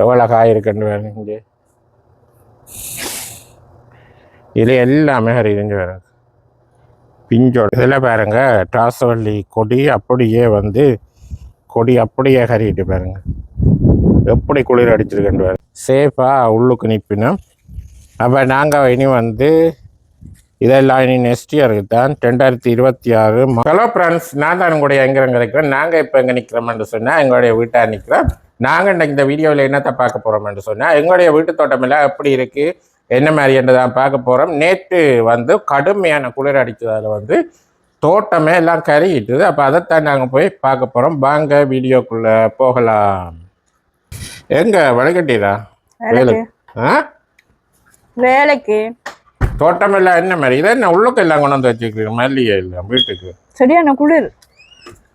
எவ்வளோ காய் இருக்குன்னு வேணும் இங்கே? இதில் எல்லாமே அறிஞ்சு வேணும் பிஞ்சோட இதில் பாருங்க டிராசவள்ளி கொடி அப்படியே வந்து கொடி அப்படியே கறிட்டு பாருங்க. எப்படி குளிர் அடிச்சிருக்குன்னு பாருங்க. சேஃபாக உள்ளுக்கு நிற்பினோம் அப்போ நாங்கள் இனி வந்து இதெல்லாம் இனி நெக்ஸ்ட் இயருக்கு தான் ரெண்டாயிரத்தி இருபத்தி ஆறு. ஹலோ ஃப்ரெண்ட்ஸ் நான் தான் உங்களுடைய எங்கே இருக்கிறேன் நாங்கள் இப்போ எங்கே நிற்கிறோம்னு சொன்னால் எங்களுடைய வீட்டாக நிற்கிறோம் நாங்கள் இன்னைக்கு இந்த வீடியோவில் என்னத்தை பார்க்க போகிறோம்னு சொன்னால் எங்களுடைய வீட்டு தோட்டம் எல்லாம் எப்படி இருக்குது என்ன மாதிரி என்று தான் பார்க்க போகிறோம் நேற்று வந்து கடுமையான குளிர் அடித்ததால் வந்து தோட்டமே எல்லாம் கருகிட்டுது. அப்போ அதைத்தான் நாங்கள் போய் பார்க்க போகிறோம் வாங்க வீடியோக்குள்ளே போகலாம். எங்கே வழிகட்டிடா வேலைக்கு. ஆ? வேலைக்கு. தோட்டம் எல்லாம் என்ன மாதிரி? இதை என்ன உள்ளுக்கு எல்லாம் கொண்டு வந்து வச்சுக்கிறீங்க மல்லிகை இல்லை வீட்டுக்கு. சரியான குளிர்.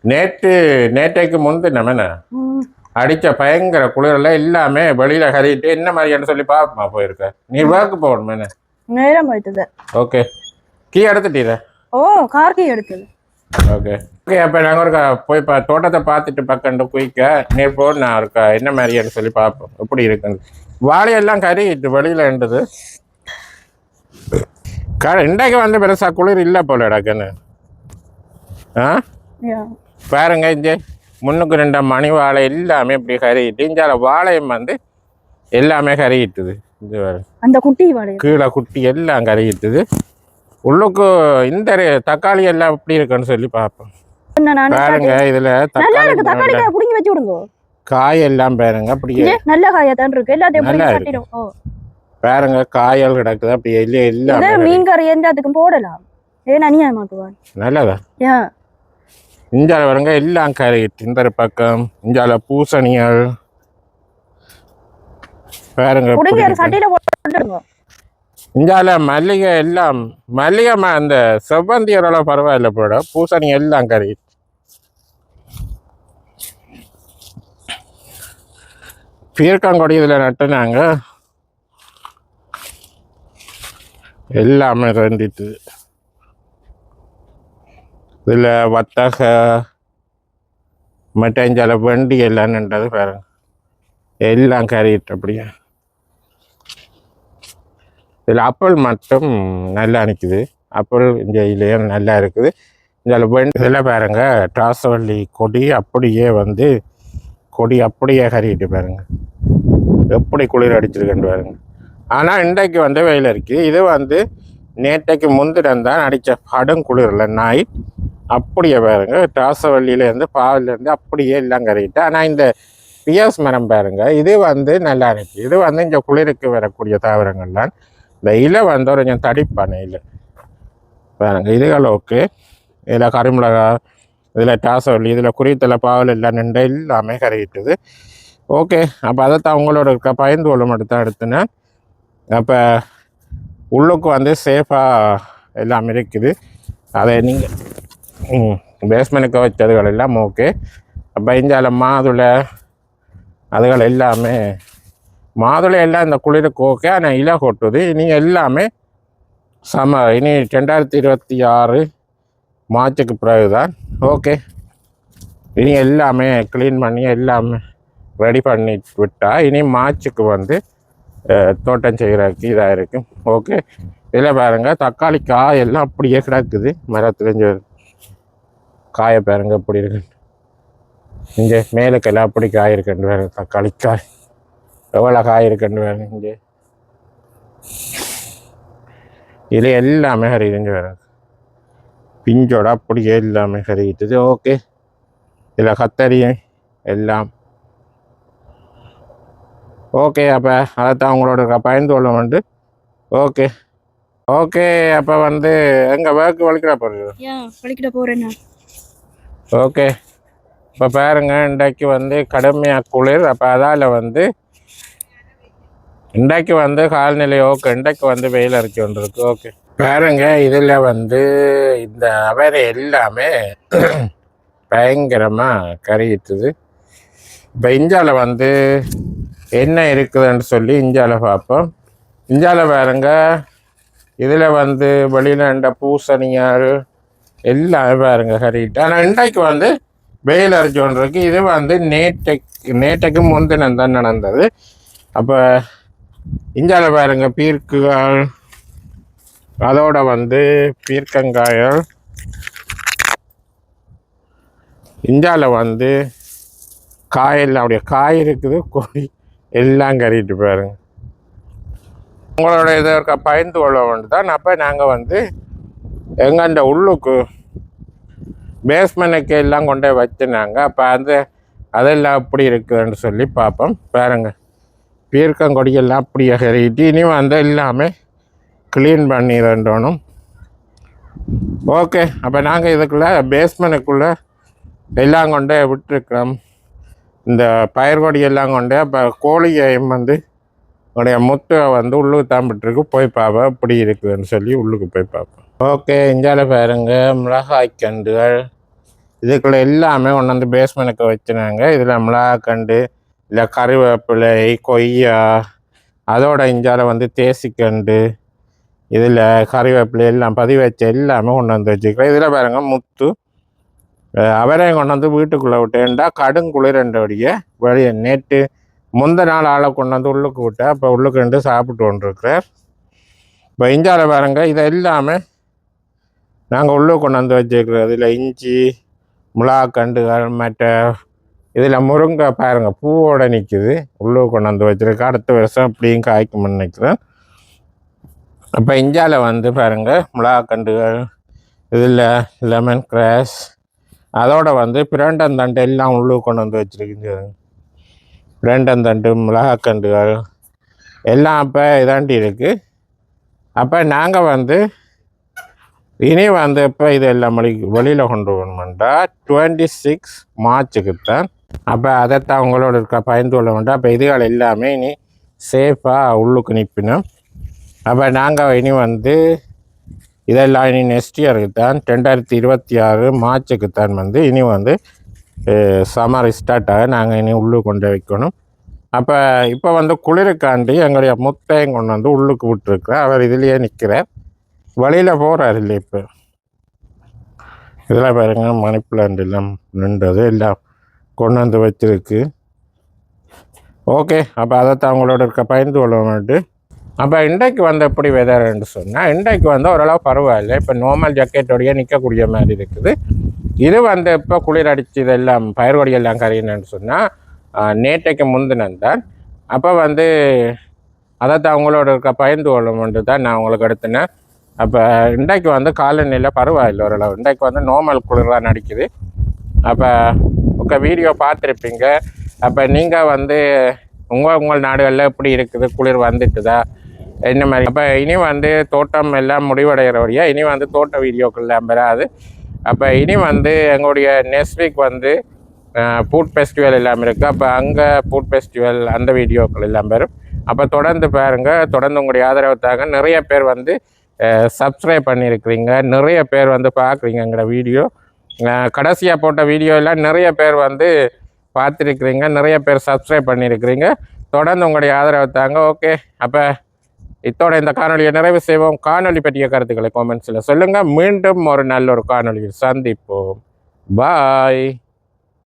நேற்று நேற்றைக்கு முந்தினம் என்ன? ம், அடித்த பயங்கர குளிரில் எல்லாமே வெளியில் கறிட்டு என்ன மாதிரின்னு சொல்லி பார்ப்போமா போயிருக்க. நீ ஒர்க்கு போகணும் நேரம் ஆயிட்டது ஓகே கீ எடுத்துட்டீர? ஓ கார்கி எடுத்தது. ஓகே ஓகே அப்போ நாங்கள் ஒரு போய் பா தோட்டத்தை பார்த்துட்டு பக்கண்டு குயிக்க நீ போ நான் இருக்கா என்ன மாதிரின்னு சொல்லி பார்ப்போம் எப்படி இருக்குன்னு. வாழையெல்லாம் கறிட்டு வெளியில் இருந்தது க இன்றைக்கு வந்து பெருசா குளிர் இல்லை போல டக்குன்னு ஆ. பாருங்க இங்கே. முன்னுக்கு ரெண்டு மணி வாழை எல்லாமே இப்படி கறிட்டு இஞ்சால வாழையும் வந்து எல்லாமே கறிட்டுது இது. அந்த குட்டி கீழே குட்டி எல்லாம் கறிட்டுது உள்ளுக்கு இந்த தக்காளி எல்லாம் எப்படி இருக்குன்னு சொல்லி பார்ப்போம். பாருங்க இதுல தக்காளி காய் எல்லாம் பாருங்க அப்படியே. நல்ல காயா தான் இருக்கு. எல்லாத்தையும் பாருங்க காயல் கிடக்குது அப்படி எல்லாம் மீன் கறி எல்லாத்துக்கும் போடலாம். ஏன் அநியாயமாக்குவான்? நல்லதா? இஞ்சால வருங்க எல்லாம் கறிட்டு இந்த பக்கம் இஞ்சால பூசணிகள். பாருங்க இஞ்சால மல்லிகை எல்லாம் மல்லிகை ம- அந்த செவ்வந்தி ஓரளவு பரவாயில்ல போட பூசணி எல்லாம் கறி பீர்க்கங்கொடி இதில் நட்டுனாங்க. எல்லாமே ரெண்டிட்டு. இதில் வத்தக மட்டஞ்சால வண்டி எல்லாம் நின்றது பாருங்க எல்லாம் கறிட்டு அப்படியே. இதில் அப்பல் மட்டும் நல்லா நிற்குது அப்பல் இந்த நல்லா இருக்குது. இதில் வண்டி இதில் பாருங்க டாசவள்ளி கொடி அப்படியே வந்து கொடி அப்படியே கறிட்டு பாருங்க. எப்படி குளிர் அடிச்சிருக்கேன் பாருங்க. ஆனால் இன்றைக்கு வந்து வெயில் இருக்குது இது வந்து நேற்றைக்கு முந்தினம் தான் அடித்த படம் குளிரில் நாய் அப்படியே பாருங்க. டிராசவள்ளியிலேருந்து பாவிலேருந்து அப்படியே எல்லாம் கறிட்டு ஆனால் இந்த பியாஸ் மரம் பாருங்க இது வந்து நல்லா இருக்கு. இது வந்து இங்கே குளிருக்கு வரக்கூடிய தாவரங்கள் தான் இந்த இலை வந்து ஒரு கொஞ்சம் தடிப்பான இலை. பாருங்க இதுகள் இதில் கரிமிளகா இதில் டாசவள்ளி இதில் குறித்தல பாவல் எல்லாம் நின்று எல்லாமே கரையிட்டுது ஓகே அப்போ அதைத்தான் உங்களோட இருக்க பயந்து கொள்ள மட்டும் தான் எடுத்துனேன் அப்போ உள்ளுக்கு வந்து சேஃபாக எல்லாம் இருக்குது. அதை நீங்கள் பேஸ்மெண்ட்டுக்கு வச்சதுகள் எல்லாம் ஓகே அப்போ மாதுளை அதுகள் எல்லாமே மாதுளை எல்லாம் இந்த குளிருக்கு ஓகே ஆனால் இலை கொட்டுது இனி எல்லாமே சம இனி ரெண்டாயிரத்தி இருபத்தி ஆறு மார்ச்சுக்கு பிறகு தான் ஓகே இனி எல்லாமே க்ளீன் பண்ணி எல்லாமே ரெடி பண்ணி விட்டால் இனி மார்ச்சுக்கு வந்து தோட்டம் செய்கிறதுக்கு இதாக இருக்கும் ஓகே இதில் பாருங்கள் தக்காளி காய் எல்லாம் அப்படியே கிடக்குது மரத்துலேருந்து காய பாருங்க அப்படி இருக்கு இங்கே மேலுக்கெல்லாம் அப்படி காய் இருக்குன்னு பாருங்க தக்காளி காய். எவ்வளோ காய் இருக்குன்னு பாருங்க இங்கே. இது எல்லாமே ஹரிஞ்சு வரும் பிஞ்சோட அப்படியே எல்லாமே ஹரிக்கிட்டது ஓகே. இதில் கத்தரி எல்லாம். ஓகே அப்போ அதைத்தான் உங்களோட பயந்து கொள்ள வந்து ஓகே. ஓகே அப்போ வந்து எங்கள் ஒர்க்கு வலிக்கிறா போகிறது வலிக்கிட போறேன் ஓகே. இப்போ பாருங்க இன்றைக்கு வந்து கடுமையாக குளிர். அப்போ அதால் வந்து இன்றைக்கு வந்து கால்நிலை ஓகே இன்றைக்கு வந்து வெயில் அரைச்சி கொண்டிருக்கு ஓகே. பாருங்க இதில் வந்து இந்த அவரை எல்லாமே பயங்கரமாக கறியிட்டுது இப்போ இஞ்சால வந்து என்ன இருக்குதுன்னு சொல்லி இஞ்சால பார்ப்போம். இஞ்சால பாருங்க இதில் வந்து வெளியில் பூசணியார் எல்லாம் பாருங்க கறிட்டு ஆனால் இன்றைக்கு வந்து வெயில் அரைச்சோன் இருக்கு இது வந்து நேற்றைக்கு நேற்றைக்கு முந்தினம் தான் நடந்தது. அப்போ இந்தியாவில் பாருங்க பீர்க்குகள் அதோட வந்து பீர்க்கங்காயல் இந்தியாவில் வந்து காயெல்லாம் அப்படியே காய் இருக்குது கொடி எல்லாம் கறிட்டு பாருங்க. உங்களோட இதை பயந்து கொள்ள வேண்டு தான் அப்போ நாங்கள் வந்து எங்கண்ட உள்ளுக்கு பேஸ்மெண்ட்டுக்கு எல்லாம் கொண்டு வச்சுனாங்க. அப்போ அது அதெல்லாம் எப்படி இருக்குதுன்னு சொல்லி பார்ப்போம் பாருங்க. பீர்க்கங்கொடியெல்லாம் அப்படியே கறிட்டு இனி வந்து எல்லாமே க்ளீன் பண்ணிடணும் ஓகே அப்போ நாங்கள் இதுக்குள்ளே பேஸ்மெண்ட்டுக்குள்ளே எல்லாம் கொண்டே விட்டுருக்கிறோம். இந்த பயிர் கொடியெல்லாம் கொண்டே அப்போ கோழியையும் வந்து உடைய முட்டை வந்து உள்ளுக்கு தான் விட்டுருக்கு. போய் பார்ப்பேன் இப்படி இருக்குதுன்னு சொல்லி உள்ளுக்கு போய் பார்ப்பேன் ஓகே இந்தியாவில் பாருங்க மிளகாய் கண்டுகள் இதுக்குள்ள எல்லாமே கொண்டாந்து பேஸ்மெண்ட்டுக்கு வச்சுனாங்க இதில் மிளகாய் கண்டு இல்லை கருவேப்பிலை கொய்யா அதோட இந்தியாவில் வந்து தேசிக்கண்டு இதில் கறிவேப்பிலை எல்லாம் பதிவு வச்ச எல்லாமே கொண்டு வந்து வச்சுக்கிறேன் இதில் பாருங்க முத்து. அவரையும் கொண்டு வந்து வீட்டுக்குள்ளே விட்டேன்டா கடுங்குளிர் ரெண்டபடியே வெளியே நேற்று முந்த நாள் ஆளை கொண்டு வந்து உள்ளுக்கு விட்டேன். அப்போ உள்ளுக்கு ரெண்டு சாப்பிட்டு கொண்டிருக்கிறார். இப்போ இந்தியாவில் பாருங்க இதை எல்லாமே நாங்கள் உள்ளே கொண்டு வந்து வச்சுருக்கிறோம் இதில் இஞ்சி மிளகாக்கண்டுகள் மற்ற இதில் முருங்கை பாருங்கள் பூவோட நிற்கிது உள்ளே கொண்டு வந்து வச்சுருக்கேன். அடுத்த வருஷம் அப்படியும் காய்க்கும்னு நினைக்கிறேன். அப்போ இந்தியாவில் வந்து பாருங்கள் மிளகாக்கண்டுகள் இதில் லெமன் கிராஸ் அதோடு வந்து பிரண்டந்தண்டு எல்லாம் உள்ளே கொண்டு வந்து வச்சுருக்குங்க பிரண்டந்தண்டு மிளகாக்கண்டுகள் எல்லாம் அப்போ இதாண்டி இருக்குது அப்போ நாங்கள் வந்து இனி வந்து இப்போ இது எல்லாம் வெளியில் கொண்டு வரணுமெண்டா டுவெண்ட்டி சிக்ஸ் மார்ச்சுக்கு தான் அப்போ அதைத்தான் அவங்களோட இருக்க பயந்து கொள்ள வேண்டாம் அப்போ இதுகள் எல்லாமே இனி சேஃபாக உள்ளுக்கு நிற்பினோம் அப்போ நாங்கள் இனி வந்து இதெல்லாம் இனி நெக்ஸ்ட் இயருக்கு தான் ரெண்டாயிரத்தி இருபத்தி ஆறு மார்ச்சுக்கு தான் வந்து இனி வந்து சம்மர் ஸ்டார்ட் ஆக நாங்கள் இனி உள்ளுக்கு கொண்டு வைக்கணும் அப்போ இப்போ வந்து குளிருக்காண்டி எங்களுடைய முத்தையும் கொண்டு வந்து உள்ளுக்கு விட்டுருக்குறேன் அவர் இதுலேயே நிற்கிறார் வழியில் போகிறார் இல்லை இப்போ. இதெல்லாம் பாருங்க மணி பிளான்ட் எல்லாம் நின்றது எல்லாம் கொண்டு வந்து வச்சிருக்கு. ஓகே அப்போ அதைத்தான் அவங்களோட இருக்க பயந்து கொள்ள அப்போ இன்றைக்கு வந்து எப்படி வெதர்ன்னு சொன்னால் இன்றைக்கு வந்து ஓரளவு பரவாயில்ல. இப்போ நார்மல் ஜக்கெட்டோடய நிற்கக்கூடிய மாதிரி இருக்குது. இது வந்து இப்போ குளிர் அடிச்சு இதெல்லாம் பயிர் எல்லாம் கரையினு சொன்னால் நேற்றைக்கு முந்தினந்தான் அப்போ வந்து அதைத்தான் அவங்களோட இருக்க பயந்து கொள்ளணும்ட்டு தான் நான் உங்களுக்கு எடுத்தினேன் அப்போ இன்றைக்கு வந்து காலநிலையில் பரவாயில்லை ஓரளவு. இன்றைக்கு வந்து நார்மல் குளிர்லாம் நடிக்குது. அப்போ உங்கள் வீடியோ பார்த்துருப்பீங்க. அப்போ நீங்கள் வந்து உங்கள் உங்கள் நாடுகளில் எப்படி இருக்குது? குளிர் வந்துட்டுதா? என்ன மாதிரி? அப்போ இனி வந்து தோட்டம் எல்லாம் முடிவடைகிற வழியாக இனி வந்து தோட்ட வீடியோக்கள் எல்லாம் பெறாது அப்போ இனி வந்து எங்களுடைய நெக்ஸ்ட் வீக் வந்து ஃபுட் ஃபெஸ்டிவல் எல்லாம் இருக்குது அப்போ அங்கே ஃபுட் ஃபெஸ்டிவல் அந்த வீடியோக்கள் எல்லாம் பெறும் அப்போ தொடர்ந்து பாருங்கள் தொடர்ந்து உங்களுடைய ஆதரவு தாங்க நிறைய பேர் வந்து சப்ஸ்கிரைப் பண்ணியிருக்கிறீங்க நிறைய பேர் வந்து பார்க்குறீங்கங்கிற வீடியோ கடைசியாக போட்ட வீடியோ எல்லாம் நிறைய பேர் வந்து பார்த்துருக்குறீங்க. நிறைய பேர் சப்ஸ்கிரைப் பண்ணியிருக்கிறீங்க தொடர்ந்து உங்களுடைய ஆதரவு தாங்க. ஓகே அப்போ இத்தோட இந்த காணொலியை நிறைவு செய்வோம். காணொலி பற்றிய கருத்துக்களை காமெண்ட்ஸில் சொல்லுங்கள் மீண்டும் ஒரு நல்ல ஒரு காணொலியில் சந்திப்போம். பாய்